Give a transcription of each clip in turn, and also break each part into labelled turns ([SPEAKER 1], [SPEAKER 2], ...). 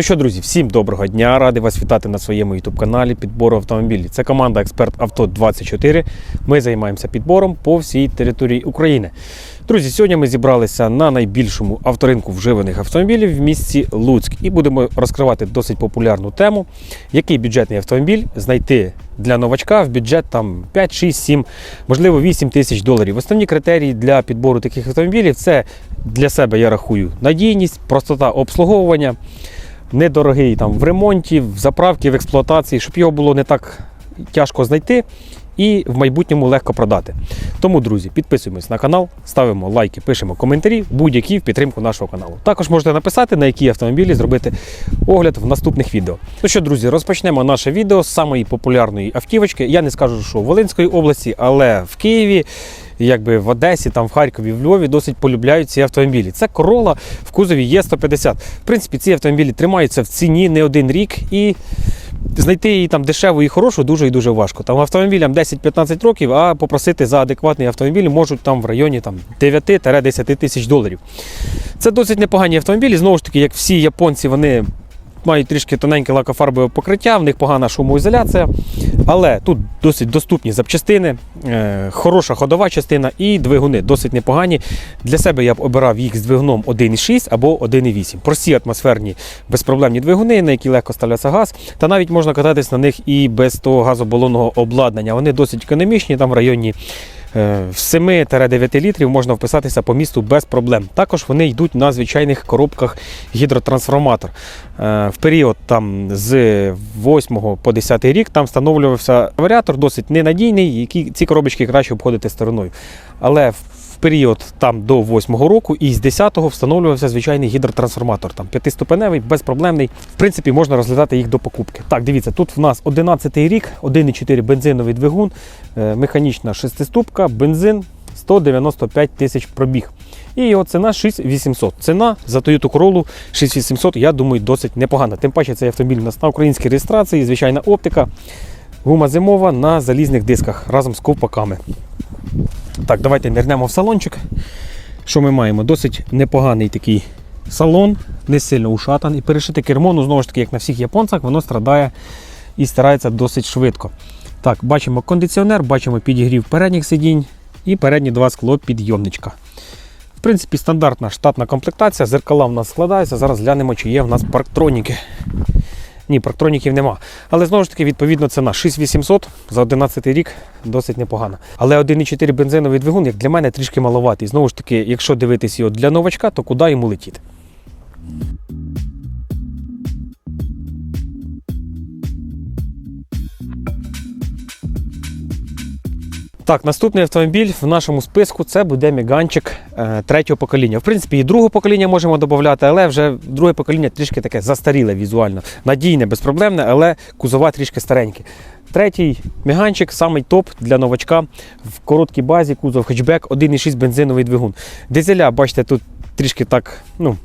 [SPEAKER 1] Ну що, друзі, всім доброго дня! Радий вас вітати на своєму youtube каналі підбору автомобілів. Це команда Експерт Авто 24. Ми займаємося підбором по всій території України. Друзі, сьогодні ми зібралися на найбільшому авторинку вживаних автомобілів в місті Луцьк і будемо розкривати досить популярну тему, який бюджетний автомобіль знайти для новачка в бюджет там 5, 6, 7, можливо 8 тисяч доларів. Основні критерії для підбору таких автомобілів це для себе я рахую надійність, простота обслуговування недорогий там в ремонті, в заправці, в експлуатації, щоб його було не так тяжко знайти і в майбутньому легко продати. Тому, друзі, підписуємось на канал, ставимо лайки, пишемо коментарі, будь-які в підтримку нашого каналу. Також можете написати, на які автомобілі зробити огляд в наступних відео. Ну що, друзі, розпочнемо наше відео з самої популярної автівочки. Я не скажу, що в Волинської області, але в Києві. Якби в Одесі, там в Харкові, в Львові досить полюбляють ці автомобілі. Це Corolla в кузові є 150. В принципі, ці автомобілі тримаються в ціні не один рік і знайти її там дешеву і хорошу дуже і дуже важко. Там автомобілям 10-15 років, а попросити за адекватний автомобіль можуть там в районі там, 9-10 тисяч доларів. Це досить непогані автомобілі. Знову ж таки, як всі японці, вони мають трішки тоненьке лакофарбове покриття, в них погана шумоізоляція. Але тут досить доступні запчастини, е, хороша ходова частина і двигуни досить непогані. Для себе я б обирав їх з двигуном 1,6 або 1,8. Прості атмосферні безпроблемні двигуни, на які легко ставляться газ. Та навіть можна кататись на них і без того газобалонного обладнання. Вони досить економічні, там в районі. Е, В 7-9 літрів можна вписатися по місту без проблем. Також вони йдуть на звичайних коробках гідротрансформатор. Е, В період там з 8 по 10 рік там встановлювався варіатор досить ненадійний, який ці коробочки краще обходити стороною. Але в період там до 8-го року і з 10-го встановлювався звичайний гідротрансформатор, там п'ятиступеневий, безпроблемний. В принципі, можна розглядати їх до покупки. Так, дивіться, тут в нас 11 рік, 1,4 бензиновий двигун, е, механічна шестиступка, бензин 195 тисяч пробіг. І його ціна 6800. Ціна за Toyota Corolla 6800, я думаю, досить непогана. Тим паче цей автомобіль у нас на українській реєстрації, звичайна оптика, гума зимова на залізних дисках разом з ковпаками. Так, давайте нирнемо в салончик. Що ми маємо? Досить непоганий такий салон, не сильно ушатаний. Перешити кермо, ну знову ж таки, як на всіх японцях, воно страдає і старається досить швидко. Так, бачимо кондиціонер, бачимо підігрів передніх сидінь і передні два скло підйомничка. В принципі, стандартна штатна комплектація, зеркала в нас складаються. Зараз глянемо, чи є в нас парктроніки. Ні, парктроніків нема. Але знову ж таки, відповідно, ціна 6800 за 11 рік досить непогана. Але 1,4 бензиновий двигун, як для мене, трішки маловатий. Знову ж таки, якщо дивитись його для новачка, то куди йому летіти? Так, наступний автомобіль в нашому списку це буде міганчик е, третього покоління. В принципі, і другого покоління можемо додати, але вже друге покоління трішки таке застаріле візуально. Надійне, безпроблемне, але кузова трішки старенькі. Третій міганчик, самий топ для новачка в короткій базі, кузов хетчбек, 1,6 бензиновий двигун. Дизеля, бачите, тут трішки так, ну.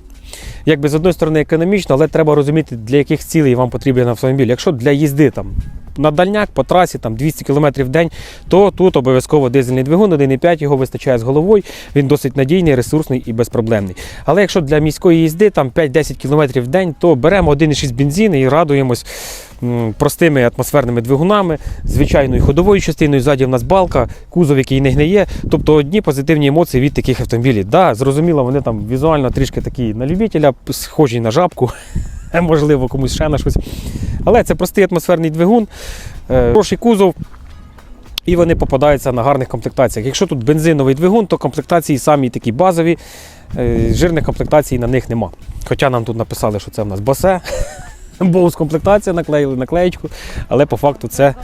[SPEAKER 1] Якби з одної сторони економічно, але треба розуміти, для яких цілей вам потрібен автомобіль. Якщо для їзди там на дальняк по трасі там 200 км в день, то тут обов'язково дизельний двигун, 1,5 його вистачає з головою. Він досить надійний, ресурсний і безпроблемний. Але якщо для міської їзди там 5-10 км в день, то беремо 1,6 бензин і радуємось простими атмосферними двигунами, звичайною ходовою частиною. Ззаді в нас балка, кузов, який не гниє. Тобто одні позитивні емоції від таких автомобілів. Да, зрозуміло, вони там візуально трішки такі на любителя, схожі на жабку, можливо, комусь ще на щось. Але це простий атмосферний двигун, е, хороший кузов. І вони попадаються на гарних комплектаціях. Якщо тут бензиновий двигун, то комплектації самі такі базові, е, жирних комплектацій на них нема. Хоча нам тут написали, що це в нас босе, боус комплектація, наклеїли наклеєчку, але по факту це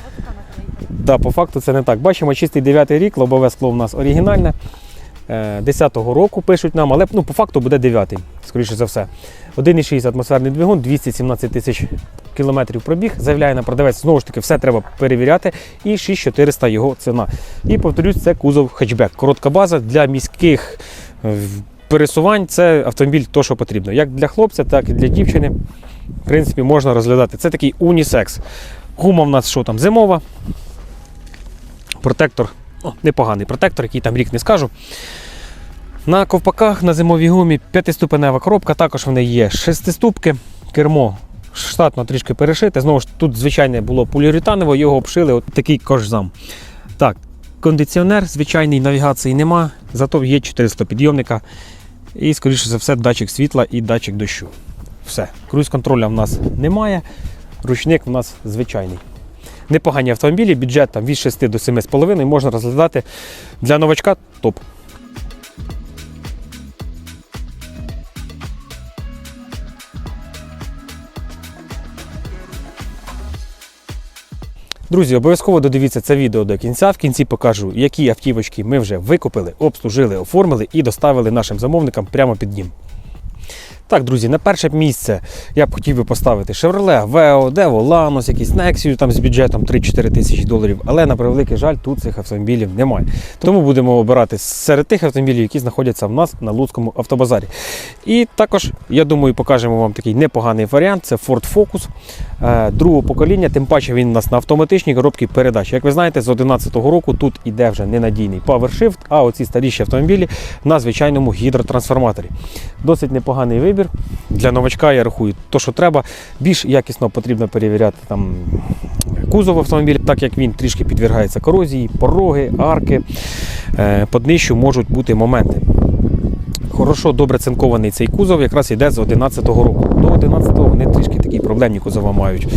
[SPEAKER 1] да, по факту це не так. Бачимо, чистий 9 рік, лобове скло в нас оригінальне. Е, 10-го року пишуть нам, але ну, по факту буде 9-й, скоріше за все. 1,6 атмосферний двигун, 217 тисяч кілометрів пробіг. Заявляє на продавець, знову ж таки, все треба перевіряти. І 6400 його ціна. І повторюсь, це кузов хетчбек. Коротка база для міських е, пересувань. Це автомобіль то, що потрібно. Як для хлопця, так і для дівчини. В принципі, можна розглядати. Це такий унісекс. Гума в нас що там? Зимова. Протектор. О, непоганий протектор, який там рік не скажу. На ковпаках на зимовій гумі п'ятиступенева коробка, також вони є шестиступки. кермо штатно трішки перешите. Знову ж тут звичайне було поліуретанове, його обшили от такий кожзам. Так, кондиціонер, звичайний навігації нема, зато є 400 підйомника. І, скоріше за все, датчик світла і датчик дощу. Все. Круїз контроля в нас немає. Ручник в нас звичайний. Непогані автомобілі, бюджет там від 6 до 7,5 можна розглядати. Для новачка топ. Друзі, обов'язково додивіться це відео до кінця. В кінці покажу, які автівочки ми вже викупили, обслужили, оформили і доставили нашим замовникам прямо під дім. Так, друзі, на перше місце я б хотів би поставити Chevrolet, Veo, Devo, Lanos, якийсь Nexus там з бюджетом 3-4 тисячі доларів, але на превеликий жаль, тут цих автомобілів немає. Тому будемо обирати серед тих автомобілів, які знаходяться в нас на Луцькому автобазарі. І також, я думаю, покажемо вам такий непоганий варіант. Це Ford Focus другого покоління, тим паче він у нас на автоматичній коробці передач. Як ви знаєте, з 2011 року тут іде вже ненадійний PowerShift, а оці старіші автомобілі на звичайному гідротрансформаторі. Досить непоганий вибір. Для новачка я рахую, то, що треба. Більш якісно потрібно перевіряти там кузов автомобіля, так як він трішки підвергається корозії, пороги, арки. Е, По днищу можуть бути моменти. Хорошо, добре цинкований цей кузов якраз йде з 11-го року. До 11-го вони трішки такі проблемні кузова мають.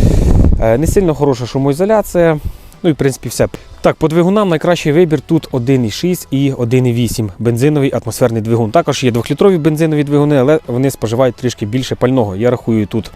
[SPEAKER 1] Е, Не сильно хороша шумоізоляція. Ну і в принципі все. Так, по двигунам найкращий вибір тут 1,6 і 1,8 бензиновий атмосферний двигун. Також є 2-літрові бензинові двигуни, але вони споживають трішки більше пального. Я рахую, тут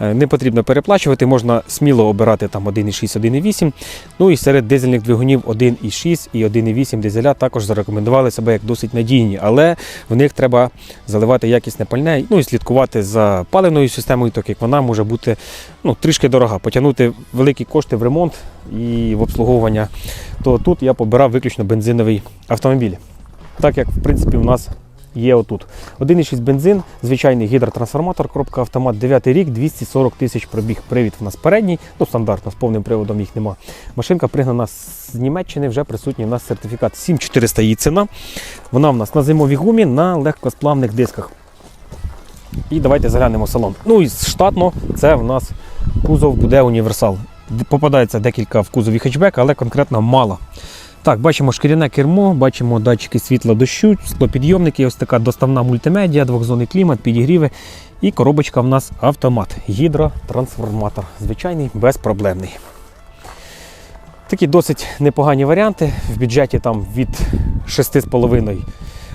[SPEAKER 1] е, не потрібно переплачувати, можна сміло обирати там 1,6, 1,8. Ну і серед дизельних двигунів 1,6 і 1,8 дизеля також зарекомендували себе як досить надійні, але в них треба заливати якісне пальне, ну і слідкувати за паливною системою, так як вона може бути ну, трішки дорога. Потягнути великі кошти в ремонт і в обслуговування, то тут я побирав виключно бензиновий автомобіль. Так як в принципі у нас є отут. 1,6 бензин, звичайний гідротрансформатор, коробка автомат, 9 рік, 240 тисяч пробіг. Привід в нас передній, ну стандартно, з повним приводом їх нема. Машинка пригнана з Німеччини, вже присутній у нас сертифікат 7400 її ціна. Вона в нас на зимовій гумі на легкосплавних дисках. І давайте заглянемо в салон. Ну і штатно це в нас кузов буде універсал. Попадається декілька в кузові хетчбек, але конкретно мало. Так, бачимо шкіряне кермо, бачимо датчики світла дощу, склопідйомники, ось така доставна мультимедіа, двохзонний клімат, підігріви. І коробочка в нас автомат. Гідротрансформатор. Звичайний, безпроблемний. Такі досить непогані варіанти. В бюджеті там від 6,5,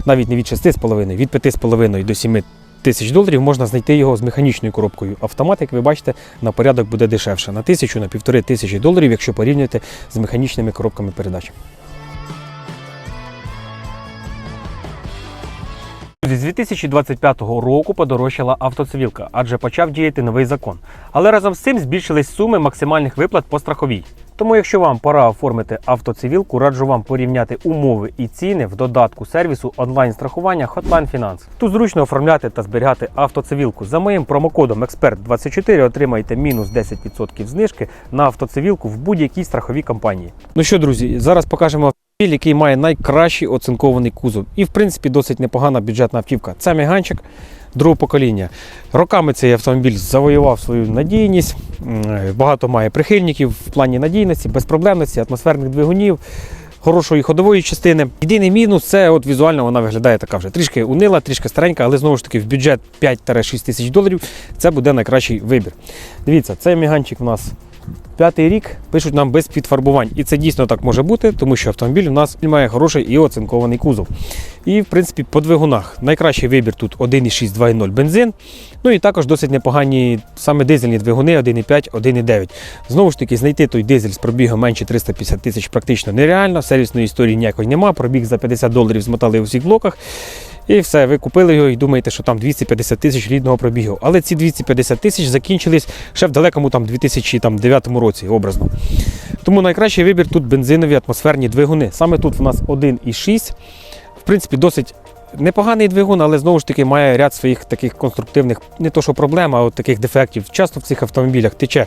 [SPEAKER 1] навіть не від 6,5, від 5,5 до 7 тисяч доларів можна знайти його з механічною коробкою. Автомат, як ви бачите, на порядок буде дешевше. На тисячу, на півтори тисячі доларів, якщо порівняти з механічними коробками передач. З 2025 року подорожчала автоцивілка, адже почав діяти новий закон. Але разом з цим збільшились суми максимальних виплат по страховій. Тому, якщо вам пора оформити автоцивілку, раджу вам порівняти умови і ціни в додатку сервісу онлайн-страхування Hotline Finance. Тут зручно оформляти та зберігати автоцивілку. За моїм промокодом Експерт24 отримаєте мінус 10% знижки на автоцивілку в будь-якій страховій компанії. Ну що, друзі, зараз покажемо автомобіль, який має найкращий оцинкований кузов. І, в принципі, досить непогана бюджетна автівка. Це меганчик другого покоління. Роками цей автомобіль завоював свою надійність, багато має прихильників в плані надійності, безпроблемності, атмосферних двигунів. Хорошої ходової частини. Єдиний мінус це от візуально вона виглядає така вже трішки унила, трішки старенька, але знову ж таки в бюджет 5-6 тисяч доларів це буде найкращий вибір. Дивіться, цей міганчик у нас п'ятий рік, пишуть нам без підфарбувань. І це дійсно так може бути, тому що автомобіль у нас має хороший і оцинкований кузов. І, в принципі, по двигунах найкращий вибір тут 1,6 2,0 бензин. Ну і також досить непогані саме дизельні двигуни 1,5, 1,9. Знову ж таки, знайти той дизель з пробігом менше 350 тисяч практично нереально. Сервісної історії ніякої нема. Пробіг за 50 доларів змотали у всіх блоках. І все, ви купили його і думаєте, що там 250 тисяч рідного пробігу. Але ці 250 тисяч закінчились ще в далекому там 2009 році, образно. Тому найкращий вибір тут бензинові атмосферні двигуни. Саме тут в нас 1,6. В принципі, досить непоганий двигун, але знову ж таки має ряд своїх таких конструктивних, не то що проблем, а от таких дефектів. Часто в цих автомобілях тече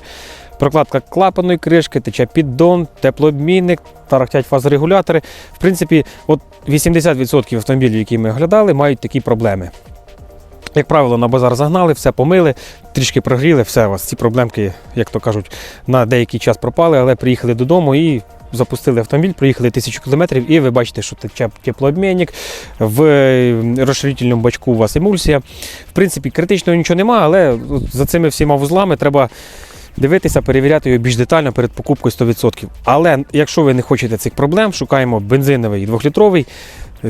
[SPEAKER 1] прокладка клапаної кришки, тече піддон, теплообмінник, тарахтять фазорегулятори. В принципі, от 80% автомобілів, які ми оглядали, мають такі проблеми. Як правило, на базар загнали, все помили, трішки прогріли, все у вас ці проблемки, як то кажуть, на деякий час пропали, але приїхали додому і запустили автомобіль, проїхали тисячу кілометрів, і ви бачите, що тече теплообмінник, в розширительному бачку у вас емульсія. В принципі, критичного нічого немає, але за цими всіма вузлами треба. Дивитися, перевіряти його більш детально перед покупкою 100%. Але якщо ви не хочете цих проблем, шукаємо бензиновий 2-літровий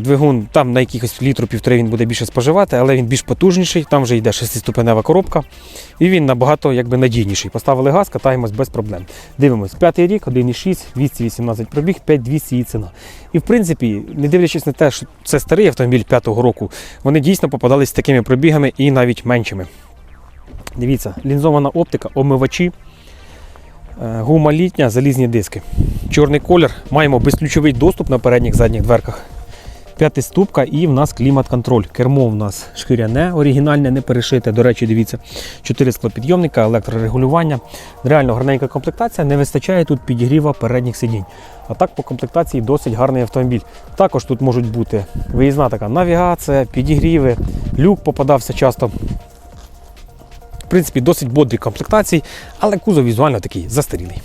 [SPEAKER 1] двигун. Там на якихось літру півтори він буде більше споживати, але він більш потужніший, там вже йде 6-ступенева коробка, і він набагато якби, надійніший. Поставили газ, катаємось без проблем. Дивимось, п'ятий рік, 1,6, 218 пробіг, 5200 її ціна. І в принципі, не дивлячись на те, що це старий автомобіль п'ятого року, вони дійсно попадались з такими пробігами і навіть меншими. Дивіться, лінзована оптика, омивачі, е, гума літня, залізні диски. Чорний колір. Маємо безключовий доступ на передніх задніх дверках. П'ятиступка і в нас клімат-контроль. Кермо в нас шкіряне, оригінальне, не перешите. До речі, дивіться, 4 склопідйомника, електрорегулювання. Реально гарненька комплектація, не вистачає тут підігріва передніх сидінь. А так по комплектації досить гарний автомобіль. Також тут можуть бути виїзна така навігація, підігріви, люк попадався часто. В принципі, досить бодрі комплектації, але кузов візуально такий застарілий.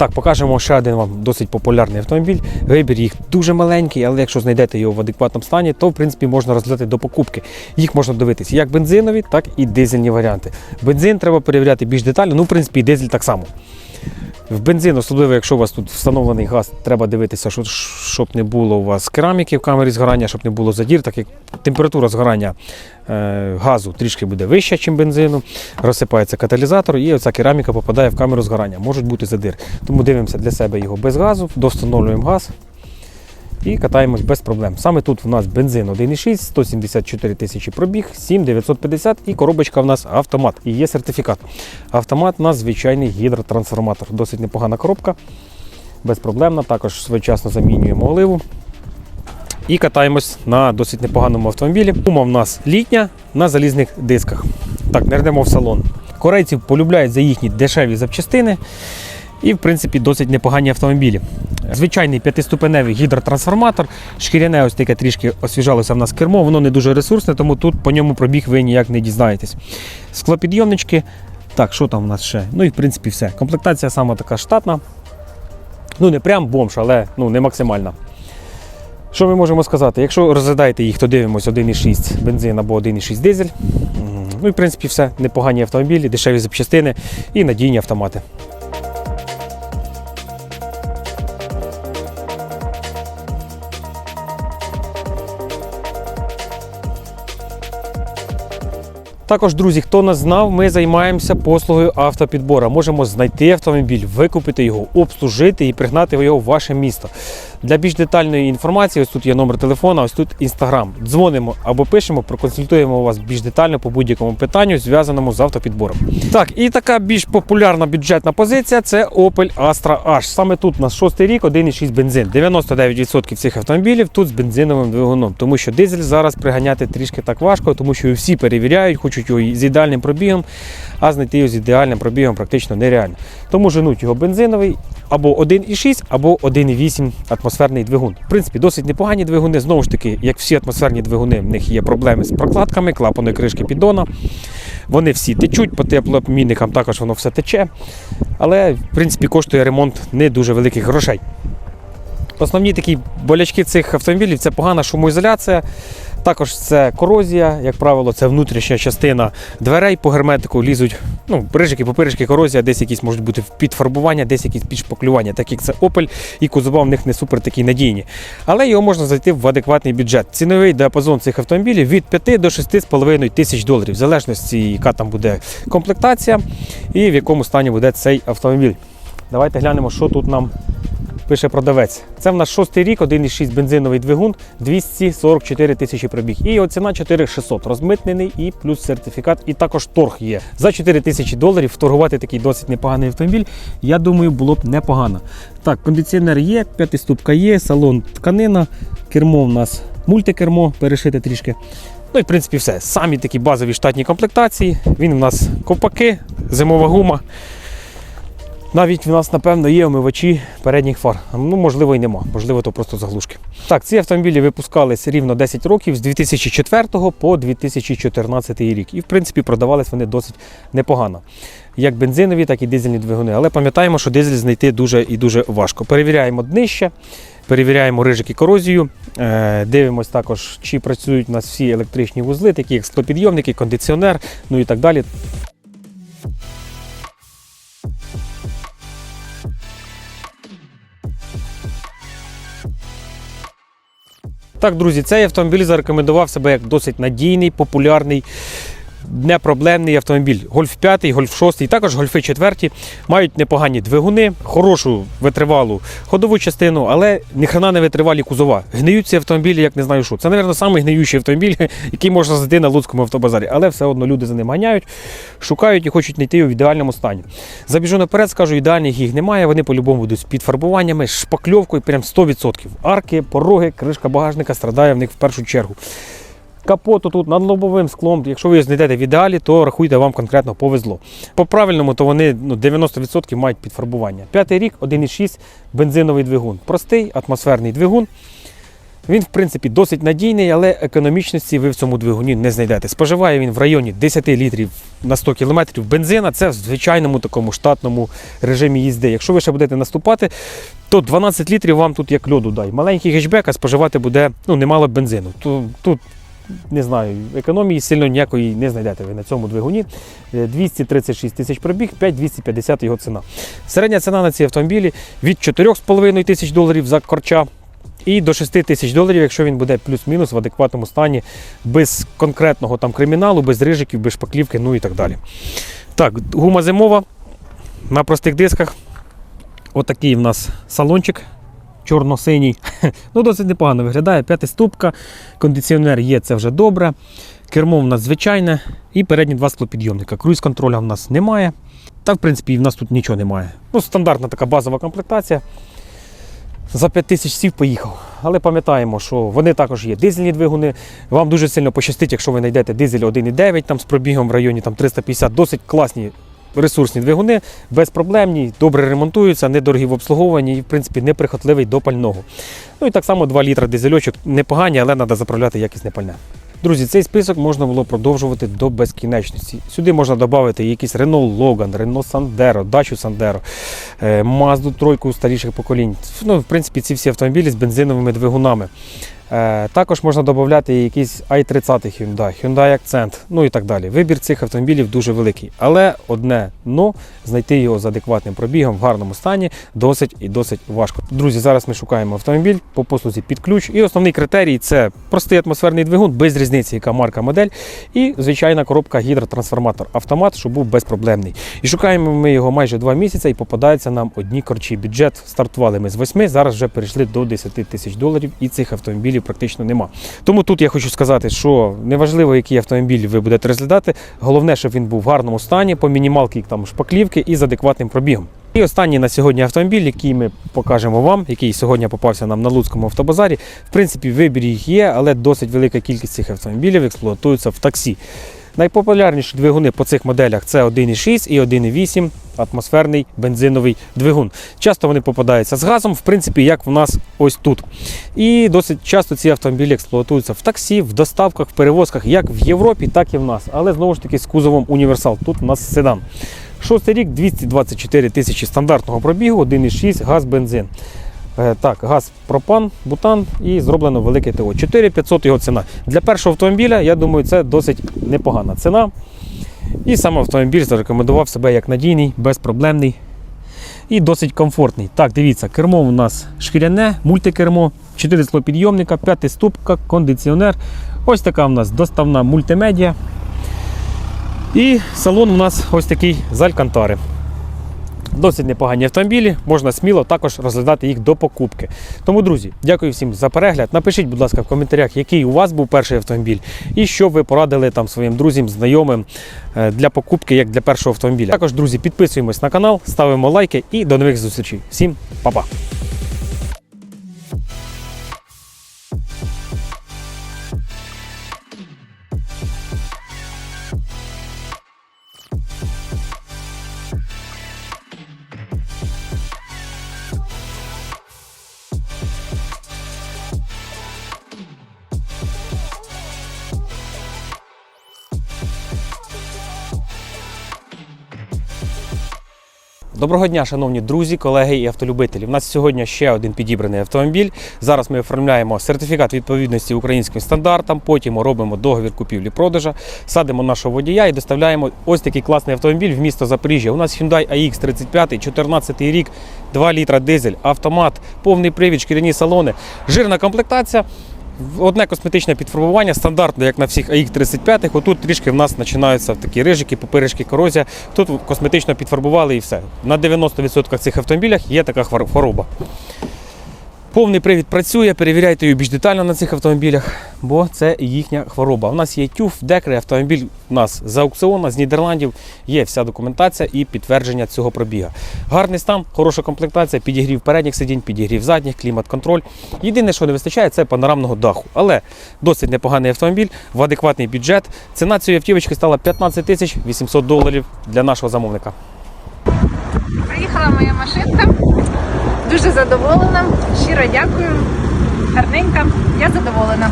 [SPEAKER 1] Так, покажемо ще один вам досить популярний автомобіль. Вибір їх дуже маленький, але якщо знайдете його в адекватному стані, то в принципі можна розглядати до покупки. Їх можна дивитися як бензинові, так і дизельні варіанти. Бензин треба перевіряти більш детально, ну, в принципі, і дизель так само. В бензин, особливо, якщо у вас тут встановлений газ, треба дивитися, щоб, щоб не було у вас кераміки в камері згорання, щоб не було задір, так як температура згорання е, газу трішки буде вища, ніж бензину, розсипається каталізатор і оця кераміка попадає в камеру згорання. Можуть бути задир. Тому дивимося для себе його без газу, достановлюємо газ і катаємось без проблем. Саме тут в нас бензин 1,6, 174 тисячі пробіг, 7950 і коробочка в нас автомат. І є сертифікат. Автомат у нас звичайний гідротрансформатор. Досить непогана коробка, безпроблемна. Також своєчасно замінюємо оливу. І катаємось на досить непоганому автомобілі. Гума в нас літня на залізних дисках. Так, не йдемо в салон. Корейців полюбляють за їхні дешеві запчастини. І, в принципі, досить непогані автомобілі. Звичайний п'ятиступеневий гідротрансформатор, шкіряне ось таке трішки освіжалося в нас кермо, воно не дуже ресурсне, тому тут по ньому пробіг ви ніяк не дізнаєтесь. Склопідйомнички. Так, що там у нас ще? Ну і в принципі все. Комплектація сама така штатна. Ну, не прям бомж, але ну, не максимальна. Що ми можемо сказати? Якщо розглядаєте їх, то дивимось 1,6 бензин або 1,6 дизель. Ну і в принципі все. Непогані автомобілі, дешеві запчастини і надійні автомати. Також, друзі, хто нас знав, ми займаємося послугою автопідбору. Можемо знайти автомобіль, викупити його, обслужити і пригнати його в ваше місто. Для більш детальної інформації, ось тут є номер телефона, ось тут інстаграм. Дзвонимо або пишемо, проконсультуємо вас більш детально по будь-якому питанню, зв'язаному з автопідбором. Так, і така більш популярна бюджетна позиція це Opel Astra H. Саме тут у нас шостий рік, 1,6 бензин. 99% цих автомобілів тут з бензиновим двигуном, тому що дизель зараз приганяти трішки так важко, тому що всі перевіряють, хочуть його з ідеальним пробігом, а знайти його з ідеальним пробігом практично нереально. Тому женуть його бензиновий або 1,6, або 1,8 атмосферний двигун. В принципі, досить непогані двигуни. Знову ж таки, як всі атмосферні двигуни, в них є проблеми з прокладками, клапани кришки піддона. Вони всі течуть, по теплообмінникам також воно все тече. Але, в принципі, коштує ремонт не дуже великих грошей. Основні такі болячки цих автомобілів це погана шумоізоляція. Також це корозія, як правило, це внутрішня частина дверей по герметику лізуть. Ну, прижики, попиришки, корозія, десь якісь можуть бути підфарбування, десь якісь підшпаклювання, так як це Opel і кузова в них не супер такі надійні. Але його можна зайти в адекватний бюджет. Ціновий діапазон цих автомобілів від 5 до 6,5 тисяч доларів, в залежності, яка там буде комплектація і в якому стані буде цей автомобіль. Давайте глянемо, що тут нам пише продавець. Це в нас шостий рік, 1,6 бензиновий двигун, 244 тисячі пробіг. І його ціна 4600, розмитнений і плюс сертифікат, і також торг є. За 4 тисячі доларів торгувати такий досить непоганий автомобіль, я думаю, було б непогано. Так, кондиціонер є, п'ятиступка є, салон тканина, кермо в нас мультикермо, перешите трішки. Ну і в принципі все. Самі такі базові штатні комплектації. Він у нас ковпаки, зимова гума. Навіть в нас, напевно, є омивачі передніх фар. Ну, можливо, і нема. Можливо, то просто заглушки. Так, ці автомобілі випускались рівно 10 років з 2004 по 2014 рік. І, в принципі, продавались вони досить непогано. Як бензинові, так і дизельні двигуни. Але пам'ятаємо, що дизель знайти дуже і дуже важко. Перевіряємо днище, перевіряємо рижик і корозію. Е, Дивимось також, чи працюють у нас всі електричні вузли, такі як склопідйомники, кондиціонер, ну і так далі. Так, друзі, цей автомобіль зарекомендував себе як досить надійний, популярний, непроблемний автомобіль. Гольф 5, Гольф 6, також гольфи 4 мають непогані двигуни, хорошу витривалу ходову частину, але ніхрена не витривалі кузова. Гниють ці автомобілі, як не знаю що. Це, мабуть, самий гниючий автомобіль, який можна знайти на Луцькому автобазарі. Але все одно люди за ним ганяють, шукають і хочуть знайти в ідеальному стані. Забіжу наперед, скажу, ідеальних їх немає. Вони по-любому будуть з підфарбуваннями, шпакльовкою, прям 100%. Арки, пороги, кришка багажника страдає в них в першу чергу. Капоту тут над лобовим склом. Якщо ви його знайдете в ідеалі, то рахуйте, вам конкретно повезло. По правильному, то вони ну, 90% мають підфарбування. П'ятий рік, 1,6 бензиновий двигун. Простий атмосферний двигун. Він, в принципі, досить надійний, але економічності ви в цьому двигуні не знайдете. Споживає він в районі 10 літрів на 100 км бензина. Це в звичайному такому штатному режимі їзди. Якщо ви ще будете наступати, то 12 літрів вам тут як льоду дай. Маленький хетчбек, а споживати буде ну, немало бензину. Ту- Тут не знаю, економії сильно ніякої не знайдете ви на цьому двигуні. Е, 236 тисяч пробіг, 5250 його ціна. Середня ціна на ці автомобілі від 4,5 тисяч доларів за корча і до 6 тисяч доларів, якщо він буде плюс-мінус в адекватному стані, без конкретного там криміналу, без рижиків, без шпаклівки, ну і так далі. Так, гума зимова на простих дисках. Отакий в нас салончик чорно-синій. Ну, досить непогано виглядає. П'ятиступка, кондиціонер є, це вже добре. Кермо в нас звичайне і передні два склопідйомника. Круїз контроля в нас немає. Та, в принципі, і в нас тут нічого немає. Ну, стандартна така базова комплектація. За 5 тисяч сів поїхав. Але пам'ятаємо, що вони також є дизельні двигуни. Вам дуже сильно пощастить, якщо ви знайдете дизель 1,9 там, з пробігом в районі там, 350, досить класні ресурсні двигуни, безпроблемні, добре ремонтуються, недорогі в обслуговуванні і, в принципі, неприхотливий до пального. Ну і так само 2 літра дизельочок непогані, але треба заправляти якісне пальне. Друзі, цей список можна було продовжувати до безкінечності. Сюди можна додати якийсь Renault Logan, Renault Sandero, Dacia Sandero, е, Mazda тройку старіших поколінь. Ну, в принципі, ці всі автомобілі з бензиновими двигунами. Е, Також можна додати якийсь i30 Hyundai, Hyundai Accent, ну і так далі. Вибір цих автомобілів дуже великий. Але одне но знайти його з адекватним пробігом в гарному стані досить і досить важко. Друзі, зараз ми шукаємо автомобіль по послузі під ключ. І основний критерій це простий атмосферний двигун, без різниці, яка марка модель, і звичайна коробка гідротрансформатор автомат, щоб був безпроблемний. І шукаємо ми його майже два місяці і попадаються нам одні корчі. Бюджет стартували ми з 8, зараз вже перейшли до 10 тисяч доларів, і цих автомобілів практично нема. Тому тут я хочу сказати, що неважливо, який автомобіль ви будете розглядати, головне, щоб він був в гарному стані, по мінімалки там шпаклівки і з адекватним пробігом. І останній на сьогодні автомобіль, який ми покажемо вам, який сьогодні попався нам на Луцькому автобазарі. В принципі, вибір їх є, але досить велика кількість цих автомобілів експлуатується в таксі. Найпопулярніші двигуни по цих моделях це 1,6 і 1,8 атмосферний бензиновий двигун. Часто вони попадаються з газом, в принципі, як в нас ось тут. І досить часто ці автомобілі експлуатуються в таксі, в доставках, в перевозках, як в Європі, так і в нас. Але знову ж таки з кузовом універсал. Тут у нас седан. Шостий рік 224 тисячі стандартного пробігу, 1,6 газ бензин. Е, Так, газ, пропан, бутан і зроблено велике ТО. 4500 його ціна. Для першого автомобіля, я думаю, це досить непогана ціна. І сам автомобіль зарекомендував себе як надійний, безпроблемний і досить комфортний. Так, дивіться, кермо у нас шкіряне, мультикермо, 4 склопідйомника, 5 ступка, кондиціонер. Ось така у нас доставна мультимедіа. І салон у нас ось такий з Алькантари. Досить непогані автомобілі, можна сміло також розглядати їх до покупки. Тому, друзі, дякую всім за перегляд. Напишіть, будь ласка, в коментарях, який у вас був перший автомобіль, і що ви порадили там своїм друзям, знайомим е, для покупки, як для першого автомобіля. Також, друзі, підписуємось на канал, ставимо лайки і до нових зустрічей. Всім па-па! Доброго дня, шановні друзі, колеги і автолюбителі. У нас сьогодні ще один підібраний автомобіль. Зараз ми оформляємо сертифікат відповідності українським стандартам. Потім робимо договір купівлі-продажа, садимо нашого водія і доставляємо ось такий класний автомобіль в місто Запоріжжя. У нас Hyundai AX35, 14 рік, 2 літра дизель, автомат, повний привід, шкіряні салони, жирна комплектація. Одне косметичне підфарбування, стандартно, як на всіх АІК-35. Отут трішки в нас починаються такі рижики, попиришки, корозія. Тут косметично підфарбували і все. На 90% цих автомобілях є така хвороба. Повний привід працює, перевіряйте її більш детально на цих автомобілях, бо це їхня хвороба. У нас є тюф, декри, автомобіль у нас з аукціону, з Нідерландів. Є вся документація і підтвердження цього пробіга. Гарний стан, хороша комплектація, підігрів передніх сидінь, підігрів задніх, клімат-контроль. Єдине, що не вистачає, це панорамного даху. Але досить непоганий автомобіль, в адекватний бюджет. Ціна цієї автівочки стала 15 тисяч 800 доларів для нашого замовника.
[SPEAKER 2] Приїхала моя машинка. Дуже задоволена. Щиро дякую. Гарненька. Я задоволена.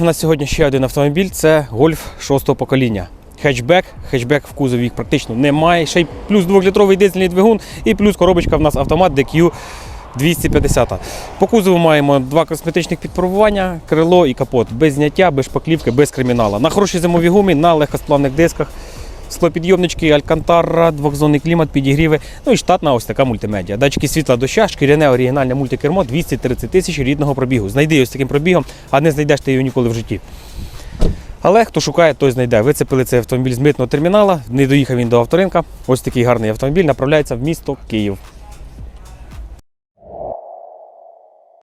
[SPEAKER 1] У нас сьогодні ще один автомобіль це гольф шостого покоління. Хетчбек, хетчбек в кузові їх практично немає. Ще й плюс 2-літровий дизельний двигун і плюс коробочка в нас автомат DQ 250. По кузову маємо два косметичних підпробування, крило і капот. Без зняття, без шпаклівки, без кримінала. На хорошій зимовій гумі, на легкосплавних дисках. Склопідйомнички, алькантара, двохзонний клімат, підігріви. Ну і штатна ось така мультимедіа. Датчики світла доща, шкіряне оригінальне мультикермо 230 тисяч рідного пробігу. Знайди ось таким пробігом, а не знайдеш ти його ніколи в житті. Але хто шукає, той знайде. Вицепили цей автомобіль з митного термінала, не доїхав він до авторинка. Ось такий гарний автомобіль направляється в місто Київ.